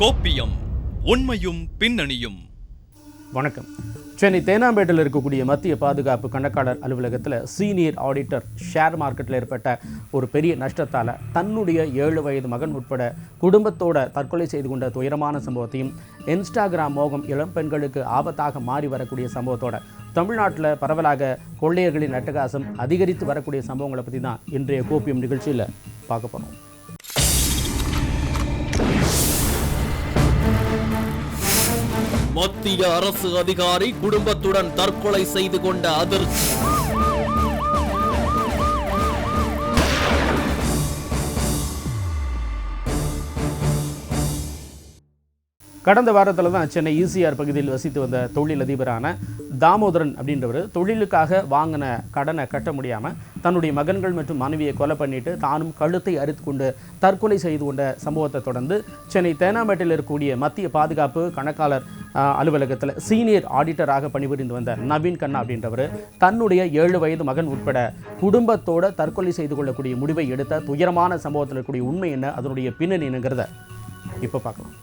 கோப்பியம் உண்மையும் பின்னணியும். வணக்கம். சென்னை தேனாம்பேட்டில் இருக்கக்கூடிய மத்திய பாதுகாப்பு கணக்காளர் அலுவலகத்தில் சீனியர் ஆடிட்டர் ஷேர் மார்க்கெட்டில் ஏற்பட்ட ஒரு பெரிய நஷ்டத்தால் தன்னுடைய ஏழு வயது மகன் உட்பட குடும்பத்தோட தற்கொலை செய்து கொண்ட துயரமான சம்பவத்தையும் இன்ஸ்டாகிராம் மோகம் இளம் பெண்களுக்கு ஆபத்தாக மாறி வரக்கூடிய சம்பவத்தோட தமிழ்நாட்டில் பரவலாக கொள்ளையர்களின் அட்டகாசம் அதிகரித்து வரக்கூடிய சம்பவங்களை பற்றி தான் இன்றைய கோப்பியம் நிகழ்ச்சியில் பார்க்க போகிறோம் மத்திய அரசு அதிகாரி குடும்பத்துடன் தற்கொலை செய்து கொண்ட அதிர்ச்சி. கடந்த வாரத்தில் தான் சென்னை ஈசிஆர் பகுதியில் வசித்து வந்த தொழிலதிபரான தாமோதரன் அப்படின்றவர் தொழிலுக்காக வாங்கின கடனை கட்ட முடியாமல் தன்னுடைய மகன்கள் மற்றும் மனைவியை கொலை பண்ணிட்டு தானும் கழுத்தை அறுத்து கொண்டு தற்கொலை செய்து கொண்ட சம்பவத்தை தொடர்ந்து சென்னை தேனாம்பேட்டையில் இருக்கக்கூடிய மத்திய பாதுகாப்பு கணக்காளர் அலுவலகத்தில் சீனியர் ஆடிட்டராக பணிபுரிந்து வந்த நவீன் கண்ணா அப்படின்றவர் தன்னுடைய ஏழு வயது மகன் உட்பட குடும்பத்தோட தற்கொலை செய்து கொள்ளக்கூடிய முடிவை எடுத்த துயரமான சம்பவத்தில் இருக்கக்கூடிய உண்மை என்ன அதனுடைய பின்னணி என்னங்கிறத இப்போ பார்க்கலாம்.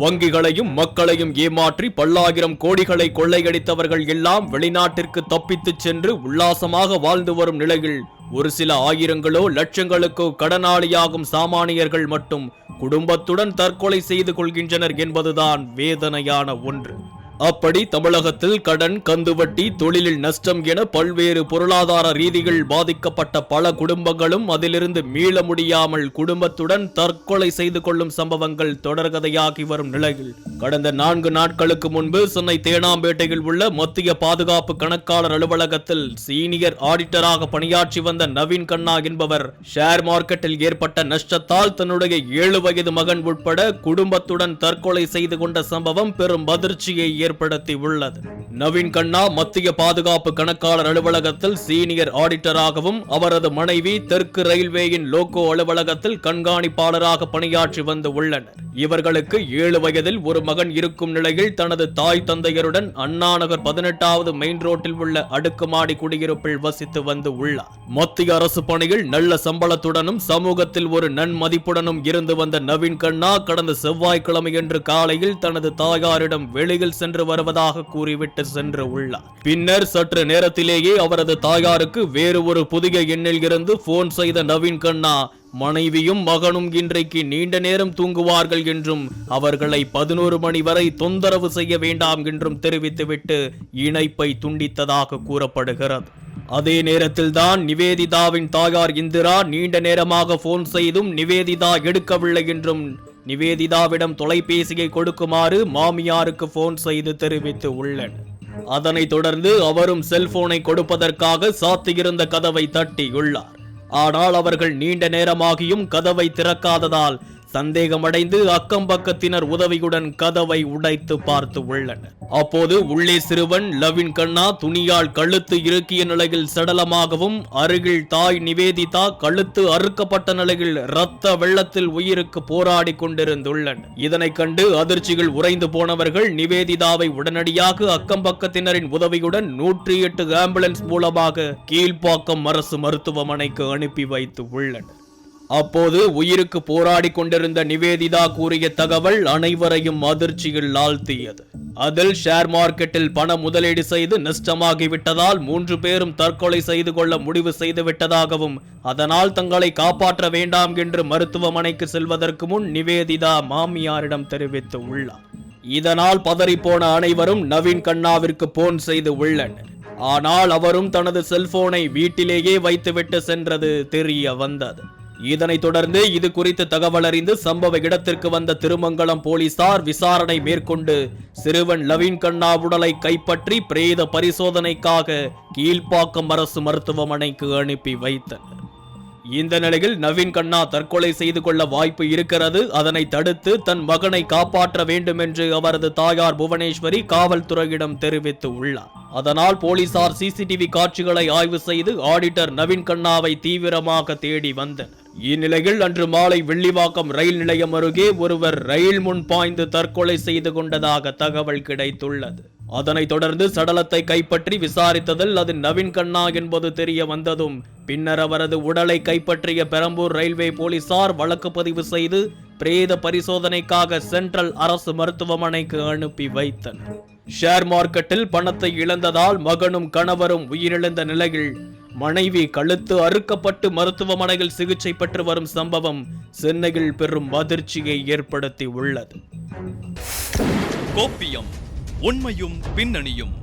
வங்கிகளையும் மக்களையும் ஏமாற்றி பல்லாயிரம் கோடிகளை கொள்ளையடித்தவர்கள் எல்லாம் வெளிநாட்டிற்கு தப்பித்துச் சென்று உல்லாசமாக வாழ்ந்து வரும் நிலையில் ஒரு சில ஆயிரங்களோ லட்சங்களுக்கோ கடனாளியாகும் சாமானியர்கள் மட்டும் குடும்பத்துடன் தற்கொலை செய்து கொள்கின்றனர் என்பதுதான் வேதனையான ஒன்று. அப்படி தமிழகத்தில் கடன் கந்துவட்டி தொழிலில் நஷ்டம் என பல்வேறு பொருளாதார ரீதிகள் பாதிக்கப்பட்ட பல குடும்பங்களும் அதிலிருந்து மீள முடியாமல் குடும்பத்துடன் தற்கொலை செய்து கொள்ளும் சம்பவங்கள் தொடர்கதையாகி வரும் நிலையில். கடந்த நான்கு நாட்களுக்கு முன்பு சென்னை தேனாம்பேட்டையில் உள்ள மத்திய பாதுகாப்பு கணக்காளர் அலுவலகத்தில் சீனியர் ஆடிட்டராக பணியாற்றி வந்த நவீன் கண்ணா என்பவர் ஷேர் மார்க்கெட்டில் ஏற்பட்ட நஷ்டத்தால் தன்னுடைய ஏழு வயது மகன் உட்பட குடும்பத்துடன் தற்கொலை செய்து கொண்ட சம்பவம் பெரும் அதிர்ச்சியை ஏற்படுத்தி உள்ளது நவீன் கண்ணா மத்திய பாதுகாப்பு கணக்காளர் அலுவலகத்தில் சீனியர் ஆடிட்டராகவும் அவரது மனைவி தெற்கு ரயில்வேயின் லோகோ அலுவலகத்தில் கண்காணிப்பாளராக பணியாற்றி வந்து உள்ளனர். இவர்களுக்கு ஏழு வயதில் ஒரு மகன் இருக்கும் நிலையில் தனது தாய் தந்தையருடன் அண்ணா நகர் பதினெட்டாவது மெயின் ரோட்டில் உள்ள அடுக்குமாடி குடியிருப்பில் வசித்து வந்து உள்ளார். மத்திய அரசு பணியில் நல்ல சம்பளத்துடனும் சமூகத்தில் ஒரு நன்மதிப்புடனும் இருந்து வந்த நவீன் கண்ணா கடந்த செவ்வாய்க்கிழமையன்று காலையில் தனது தாயாரிடம் வெளியில் சென்று வருவதாக கூறிவிட்டு சென்று உள்ளார். பின்னர் சற்று நேரத்திலேயே அவரது தாயாருக்கு வேறு ஒரு புதிய எண்ணில் இருந்து போன் செய்த நவீன் கண்ணா மனைவியும் மகனும் இன்றைக்கு நீண்ட நேரம் தூங்குவார்கள் என்றும் அவர்களை பதினோரு மணி வரை தொந்தரவு செய்ய வேண்டாம் என்றும் தெரிவித்துவிட்டு இணைப்பை துண்டித்ததாக கூறப்படுகிறது. அதே நேரத்தில் தான் நிவேதிதாவின் தாயார் இந்திரா நீண்ட நேரமாக போன் செய்தும் நிவேதிதா எடுக்கவில்லை என்றும் நிவேதிதாவிடம் தொலைபேசியை கொடுக்குமாறு மாமியாருக்கு போன் செய்து தெரிவித்து உள்ளனர் அதனைத் தொடர்ந்து அவரும் செல்போனை கொடுப்பதற்காக சாத்தியிருந்த கதவை தட்டியுள்ளார். ஆனால் அவர்கள் நீண்ட நேரமாகியும் கதவை திறக்காததால் சந்தேகமடைந்து அக்கம் பக்கத்தினர் உதவியுடன் கதவை உடைத்து பார்த்து உள்ளனர். அப்போது உள்ளே சிறுவன் லவின் கண்ணா துணியால் கழுத்து இறுக்கிய நிலையில் சடலமாகவும் அருகில் தாய் நிவேதிதா கழுத்து அறுக்கப்பட்ட நிலையில் இரத்த வெள்ளத்தில் உயிருக்கு போராடி கொண்டிருந்துள்ளனர் இதனை கண்டு அதிர்ச்சிகள் உறைந்து போனவர்கள் நிவேதிதாவை உடனடியாக அக்கம் பக்கத்தினரின் உதவியுடன் நூற்றி எட்டு ஆம்புலன்ஸ் மூலமாக கீழ்ப்பாக்கம் அரசு மருத்துவமனைக்கு அனுப்பி வைத்து உள்ளனர். அப்போது உயிருக்கு போராடி கொண்டிருந்த நிவேதிதா கூறிய தகவல் அனைவரையும் அதிர்ச்சியில் ஆழ்த்தியது. அதில் ஷேர் மார்க்கெட்டில் பண முதலீடு செய்து நஷ்டமாகிவிட்டதால் மூன்று பேரும் தற்கொலை செய்து கொள்ள முடிவு செய்து விட்டதாகவும் அதனால் தங்களை காப்பாற்ற வேண்டாம் என்று மருத்துவமனைக்கு செல்வதற்கு முன் நிவேதிதா மாமியாரிடம் தெரிவித்து உள்ளார். இதனால் பதறிப்போன அனைவரும் நவீன் கண்ணாவிற்கு போன் செய்து உள்ளனர். ஆனால் அவரும் தனது செல்போனை வீட்டிலேயே வைத்துவிட்டு சென்றது தெரிய வந்தது. இதனைத் தொடர்ந்து இது குறித்து தகவல் அறிந்து சம்பவ இடத்திற்கு வந்த திருமங்கலம் போலீசார் விசாரணை மேற்கொண்டு சிறுவன் லவீன் கண்ணா உடலை கைப்பற்றி பிரேத பரிசோதனைக்காக கீழ்ப்பாக்கம் அரசு மருத்துவமனைக்கு அனுப்பி வைத்தனர். இந்த நிலையில் நவீன் கண்ணா தற்கொலை செய்து கொள்ள வாய்ப்பு இருக்கிறது. அதனை தடுத்து தன் மகனை காப்பாற்ற வேண்டும் என்று அவரது தாயார் புவனேஸ்வரி காவல்துறையிடம் தெரிவித்து உள்ளார். அதனால் போலீசார் சிசிடிவி காட்சிகளை ஆய்வு செய்து ஆடிட்டர் நவீன் கண்ணாவை தீவிரமாக தேடி வந்தனர். இந்நிலையில் அன்று மாலை வெள்ளிவாக்கம் ரயில் நிலையம் அருகே ஒருவர் ரயில் முன் பாய்ந்து தற்கொலை செய்து கொண்டதாக தகவல் கிடைத்துள்ளது. அதனைத் தொடர்ந்து சடலத்தை கைப்பற்றி விசாரித்ததில் அது நவீன் கண்ணா என்பது தெரிய வந்ததும் பின்னர் அவரது உடலை கைப்பற்றிய பெரம்பூர் ரயில்வே போலீசார் வழக்கு பதிவு செய்து பிரேத பரிசோதனைக்காக சென்ட்ரல் அரசு மருத்துவமனைக்கு அனுப்பி வைத்தனர். ஷேர் மார்க்கெட்டில் பணத்தை இழந்ததால் மகனும் கணவரும் உயிரிழந்த நிலையில் மனைவி கழுத்து அறுக்கப்பட்டு மருத்துவமனையில் சிகிச்சை பெற்று வரும் சம்பவம் சென்னையில் பெரும் அதிர்ச்சியை ஏற்படுத்தி உள்ளது. கோப்பியம் உண்மையும் பின்னணியும்.